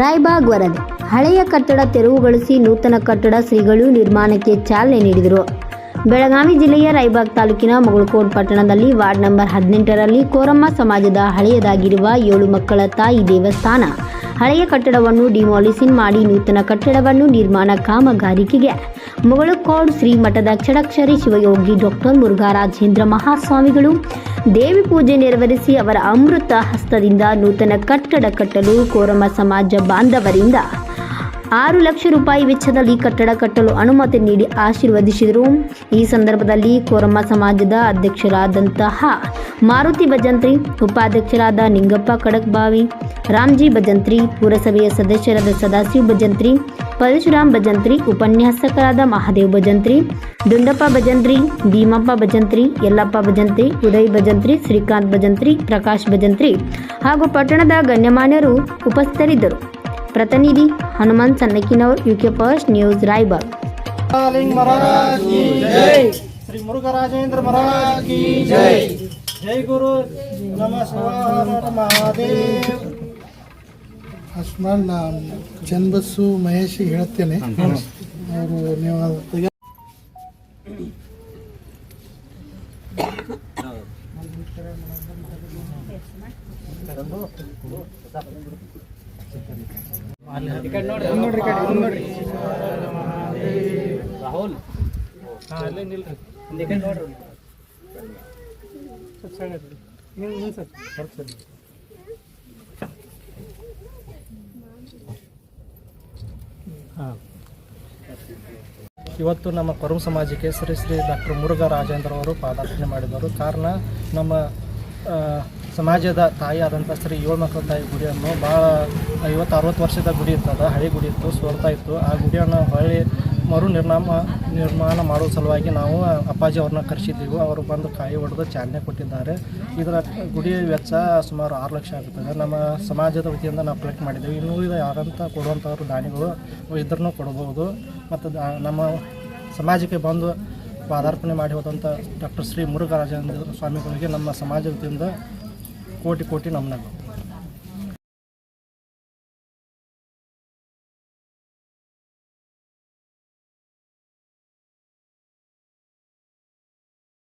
ರಾಯಬಾಗ್ ವರದಿ. ಹಳೆಯ ಕಟ್ಟಡ ತೆರವುಗೊಳಿಸಿ ನೂತನ ಕಟ್ಟಡ ಶ್ರೀಗಳು ನಿರ್ಮಾಣಕ್ಕೆ ಚಾಲನೆ ನೀಡಿದರು. ಬೆಳಗಾವಿ ಜಿಲ್ಲೆಯ ರೈಬಾಗ್ ತಾಲೂಕಿನ ಮಗಳಕೋಟ್ ಪಟ್ಟಣದಲ್ಲಿ ವಾರ್ಡ್ ನಂಬರ್ ಹದಿನೆಂಟರಲ್ಲಿ ಕೋರಮ್ಮ ಸಮಾಜದ ಹಳೆಯದಾಗಿರುವ ಏಳು ಮಕ್ಕಳ ತಾಯಿ ದೇವಸ್ಥಾನ. ಹಳೆಯ ಕಟ್ಟಡವನ್ನು ಡಿಮಾಲಿಸಿನ್ ಮಾಡಿ ನೂತನ ಕಟ್ಟಡವನ್ನು ನಿರ್ಮಾಣ ಕಾಮಗಾರಿಕೆಗೆ. ಮುಗಳಕೋಡ್ ಶ್ರೀ ಮಠದ ಕ್ಷಡಕ್ಷರಿ ಶಿವಯೋಗಿ ಡಾಕ್ಟರ್ ಮುರುಘಾರಾಜೇಂದ್ರ ಮಹಾಸ್ವಾಮಿಗಳು ದೇವಿ ಪೂಜೆ ನೆರವೇರಿಸಿ ಅವರ ಅಮೃತ ಹಸ್ತದಿಂದ ನೂತನ ಕಟ್ಟಡ ಕಟ್ಟಲು ಕೋರಮ ಸಮಾಜ ಬಾಂಧವರಿಂದ ಆರು ಲಕ್ಷ ರೂಪಾಯಿ ವೆಚ್ಚದಲ್ಲಿ ಕಟ್ಟಡ ಕಟ್ಟಲು ಅನುಮತಿ ನೀಡಿ ಆಶೀರ್ವದಿಸಿದರು. ಈ ಸಂದರ್ಭದಲ್ಲಿ ಕೋರಮ್ಮ ಸಮಾಜದ ಅಧ್ಯಕ್ಷರಾದಂತಹ ಮಾರುತಿ ಭಜಂತ್ರಿ, ಉಪಾಧ್ಯಕ್ಷರಾದ ನಿಂಗಪ್ಪ ಕಡಕ್ಬಾವಿ, ರಾಮ್ಜಿ ಭಜಂತ್ರಿ, ಪುರಸಭೆಯ ಸದಸ್ಯರಾದ ಸದಾಶಿವ್ ಭಜಂತ್ರಿ ಪರಶುರಾಮ್ ಭಜಂತ್ರಿ, ಉಪನ್ಯಾಸಕರಾದ ಮಹಾದೇವ್ ಭಜಂತ್ರಿ, ದುಂಡಪ್ಪ ಭಜಂತ್ರಿ, ಭೀಮಪ್ಪ ಭಜಂತ್ರಿ, ಯಲ್ಲಪ್ಪ ಭಜಂತ್ರಿ, ಉದಯ್ ಭಜಂತ್ರಿ, ಶ್ರೀಕಾಂತ್ ಭಜಂತ್ರಿ, ಪ್ರಕಾಶ್ ಭಜಂತ್ರಿ ಹಾಗೂ ಪಟ್ಟಣದ ಗಣ್ಯಮಾನ್ಯರು ಉಪಸ್ಥಿತರಿದ್ದರು. ಪ್ರತಿನಿಧಿ Hanumant Sannakinavar UK first news Raybag लिंग महाराज की जय श्री मुरुघा राजेंद्र महाराज की जय जय गुरु नमः शिवाय महादेव ಅಸ್ಮಾನ್ ನಾ ಚನ್ನಬಸ್ಸು ಮಹೇಶಿಗೆ ಹೇಳ್ತೇನೆ ಅವರು ನೀವು ಅದು ಇವತ್ತು ನಮ್ಮ ಕೊರಂ ಸಮಾಜಕ್ಕೆ ಶ್ರೀ ಶ್ರೀ ಡಾಕ್ಟರ್ ಮುರುಘಾ ರಾಜೇಂದ್ರ ಅವರು ಪಾದಾರ್ಪಣೆ ಮಾಡಿದರು. ಕಾರಣ ನಮ್ಮ ಸಮಾಜದ ತಾಯಿ ಆದಂಥ ಸ್ತ್ರೀ ಏಳು ಮಕ್ಕಳ ತಾಯಿ ಗುಡಿಯನ್ನು ಭಾಳ ಐವತ್ತು, ಅರವತ್ತು ವರ್ಷದ ಗುಡಿ ಇರ್ತದ ಹಳೆ ಗುಡಿ ಇತ್ತು, ಸೋರ್ತಾ ಇತ್ತು. ಆ ಗುಡಿಯನ್ನು ಹೊಳ್ಳಿ ಮರು ನಿರ್ನಾಮ ನಿರ್ಮಾಣ ಮಾಡುವ ಸಲುವಾಗಿ ನಾವು ಅಪ್ಪಾಜಿ ಅವ್ರನ್ನ ಕರೆಸಿದ್ದೀವಿ. ಅವರು ಬಂದು ಕಾಯಿ ಹೊಡೆದು ಚಾಲನೆ ಕೊಟ್ಟಿದ್ದಾರೆ. ಇದರ ಗುಡಿ ವೆಚ್ಚ ಸುಮಾರು ಆರು ಲಕ್ಷ ಆಗುತ್ತದೆ. ನಮ್ಮ ಸಮಾಜದ ವತಿಯಿಂದ ನಾವು ಕಲೆಕ್ಟ್ ಮಾಡಿದ್ದೀವಿ. ಇನ್ನೂ ಇದು ಯಾರಂತ ಕೊಡುವಂಥವ್ರು ದಾನಿಗಳು ಇದ್ರೂ ಕೊಡ್ಬೋದು. ಮತ್ತು ನಮ್ಮ ಸಮಾಜಕ್ಕೆ ಬಂದು ಪಾದಾರ್ಪಣೆ ಮಾಡಿ ಹೋದಂಥ ಡಾಕ್ಟರ್ ಶ್ರೀ ಮುರುಘರಾಜೇಂದ್ರ ಸ್ವಾಮಿಗಳಿಗೆ ನಮ್ಮ ಸಮಾಜದಿಂದ ವತಿಯಿಂದ ಕೋಟಿ ಕೋಟಿ ನಮನಗಳು.